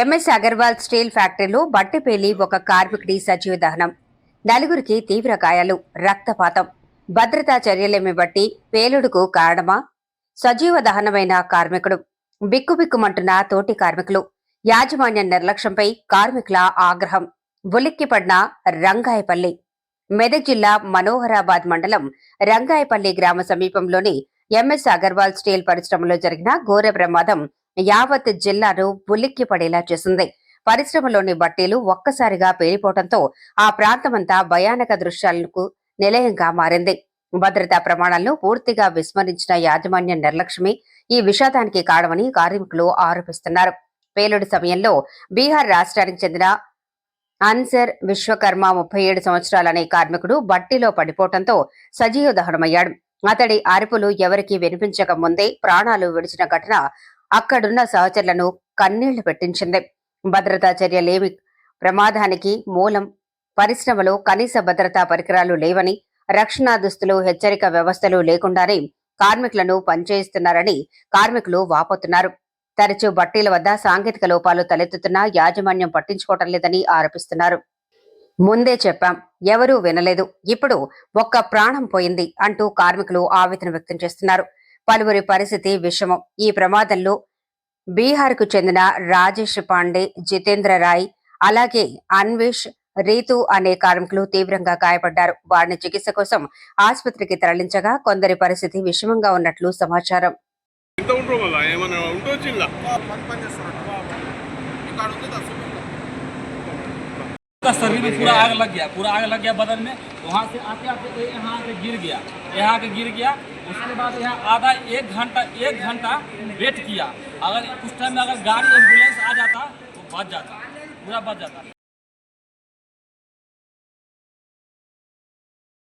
MS Agarwal steel ఫ్యాక్టరీలో బట్టపేలి ఒక కార్మికుడి సజీవ దహనం. నలుగురికి తీవ్ర గాయాలు రక్తపాతం. భద్రతా చర్యలేమి బట్టి పేలుడుకు కారణమా? సజీవ దహనమైన కార్మికుడు బిక్కుబిక్కుమంటున్న తోటి కార్మికులు. యాజమాన్య నిర్లక్ష్యంపై కార్మికుల ఆగ్రహం. ఉలిక్కిపడిన రంగాయపల్లి మెదక్ జిల్లా మనోహరాబాద్ మండలం రంగాయపల్లి గ్రామ సమీపంలోని ఎంఎస్ అగర్వాల్ స్టీల్ పరిశ్రమలో జరిగిన ఘోర ప్రమాదం యావత్ జిల్లాను ఉలిక్కిపడేలా చేసింది. పరిశ్రమలోని బట్టీలు ఒక్కసారిగా పేలిపోవడంతో ఆ ప్రాంతమంతా భయానక దృశ్యాలకు నిలయంగా మారింది. భద్రతా ప్రమాణాలను పూర్తిగా విస్మరించిన యాజమాన్య నిర్లక్ష్యమే ఈ విషాదానికి కారణమని కార్మికులు ఆరోపిస్తున్నారు. పేలుడు సమయంలో బీహార్ రాష్ట్రానికి చెందిన అన్సర్ విశ్వకర్మ ముప్పై ఏడు సంవత్సరాలనే కార్మికుడు బట్టిలో పడిపోవడంతో సజీవ దహనమయ్యాడు. అతడి అరుపులు ఎవరికీ వినిపించక ముందే ప్రాణాలు విడిచిన ఘటన అక్కడున్న సహచరులను కన్నీళ్ళు పెట్టించింది. భద్రతా చర్యలేమి ప్రమాదానికి మూలం పరిశ్రమలో కనీస భద్రతా పరికరాలు లేవని రక్షణ దుస్తులు హెచ్చరిక వ్యవస్థలు లేకుండానే కార్మికులను పనిచేయిస్తున్నారని కార్మికులు వాపోతున్నారు. తరచూ బట్టీల వద్ద సాంకేతిక లోపాలు తలెత్తుతున్నా యాజమాన్యం పట్టించుకోవటం లేదని ఆరోపిస్తున్నారు. ముందే చెప్పాం ఎవరూ వినలేదు. ఇప్పుడు ఒక్క ప్రాణం పోయింది అంటూ కార్మికులు ఆవేదన వ్యక్తం చేస్తున్నారు. పలువురి పరిస్థితి విషమం. ఈ ప్రమాదంలో బీహార్కు చెందిన రాజేష్ పాండే జితేంద్ర రాయ్ అలాగే అన్వేష్ రీతు అనే కార్మికులు తీవ్రంగా గాయపడ్డారు. వారిని చికిత్స కోసం ఆసుపత్రికి తరలించగా కొందరి పరిస్థితి విషమంగా ఉన్నట్లు సమాచారం. ఎంత ఉంటారు మళ్ళా ఏమన్నా ఉండొచ్చు ఇలా పని పని చేస్తారంట ఇక్కడ ఉంది కదా స్విమ్మింగ్ का शरीर में पूरा आग लग गया पूरा आग लग गया बदन में वहाँ से आते आते ये यहाँ आके गिर गया यहाँ आके गिर गया उसके बाद यहाँ आधा एक घंटा एक घंटा वेट किया अगर उस टाइम में अगर गाड़ी एम्बुलेंस आ जाता तो बच जाता पूरा बच जाता